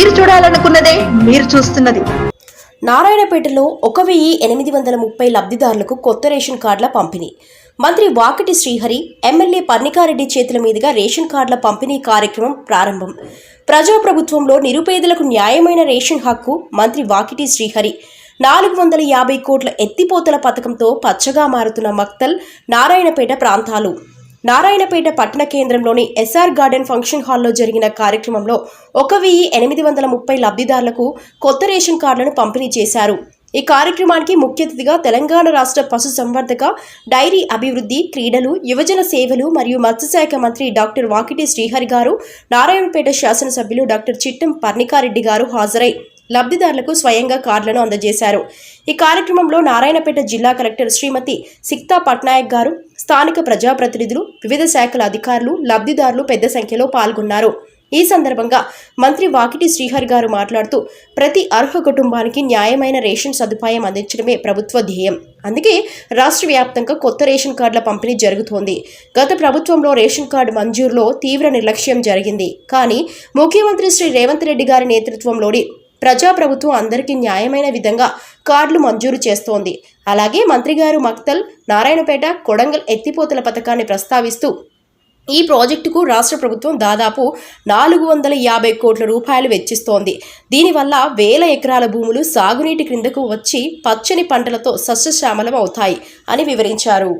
మీరు చూడాలనుకున్నదే మీరు చూస్తున్నది. నారాయణపేటలో ఒక వెయ్యి ఎనిమిది వందల ముప్పై లబ్ధిదారులకు కొత్త రేషన్ కార్డుల పంపిణీ. మంత్రి వాకిటి శ్రీహరి ఎమ్మెల్యే పర్ణికారెడ్డి చేతుల మీదుగా రేషన్ కార్డుల పంపిణీ కార్యక్రమం ప్రారంభం. ప్రజాప్రభుత్వంలో నిరుపేదలకు న్యాయమైన రేషన్ హక్కు మంత్రి వాకిటి శ్రీహరి. నాలుగు వందల యాభై కోట్ల ఎత్తిపోతల పథకంతో పచ్చగా మారుతున్న మక్తల్ నారాయణపేట ప్రాంతాలు. నారాయణపేట పట్టణ కేంద్రంలోని ఎస్ఆర్ గార్డెన్ ఫంక్షన్ హాల్లో జరిగిన కార్యక్రమంలో ఒక వెయ్యి ఎనిమిది వందల ముప్పై లబ్ధిదారులకు కొత్త రేషన్ కార్డులను పంపిణీ చేశారు. ఈ కార్యక్రమానికి ముఖ్య అతిథిగా తెలంగాణ రాష్ట్ర పశు సంవర్ధక డైరీ అభివృద్ధి క్రీడలు యువజన సేవలు మరియు మత్స్యశాఖ మంత్రి డాక్టర్ వాకిటి శ్రీహరి గారు నారాయణపేట శాసనసభ్యులు డాక్టర్ చిట్టం పర్ణికారెడ్డి గారు హాజరై లబ్ధిదారులకు స్వయంగా కార్డులను అందజేశారు. ఈ కార్యక్రమంలో నారాయణపేట జిల్లా కలెక్టర్ శ్రీమతి సిక్తా పట్నాయక్ గారు స్థానిక ప్రజాప్రతినిధులు వివిధ శాఖల అధికారులు లబ్ధిదారులు పెద్ద సంఖ్యలో పాల్గొన్నారు. ఈ సందర్భంగా మంత్రి వాకిటి శ్రీహరి గారు మాట్లాడుతూ ప్రతి అర్హ కుటుంబానికి న్యాయమైన రేషన్ సదుపాయం అందించడమే ప్రభుత్వ ధ్యేయం. అందుకే రాష్ట్ర వ్యాప్తంగా కొత్త రేషన్ కార్డుల పంపిణీ జరుగుతోంది. గత ప్రభుత్వంలో రేషన్ కార్డు మంజూరులో తీవ్ర నిర్లక్ష్యం జరిగింది. కానీ ముఖ్యమంత్రి శ్రీ రేవంత్ రెడ్డి గారి నేతృత్వంలోని ప్రజాప్రభుత్వం అందరికీ న్యాయమైన విధంగా కార్డులు మంజూరు చేస్తోంది. అలాగే మంత్రి గారు మక్తల్ నారాయణపేట కొడంగల్ ఎత్తిపోతల పథకాన్ని ప్రస్తావిస్తూ ఈ ప్రాజెక్టుకు రాష్ట్ర ప్రభుత్వం దాదాపు నాలుగు వందల యాభై కోట్ల రూపాయలు వెచ్చిస్తోంది. దీనివల్ల వేల ఎకరాల భూములు సాగునీటి క్రిందకు వచ్చి పచ్చని పంటలతో సస్యశ్యామలం అవుతాయి అని వివరించారు.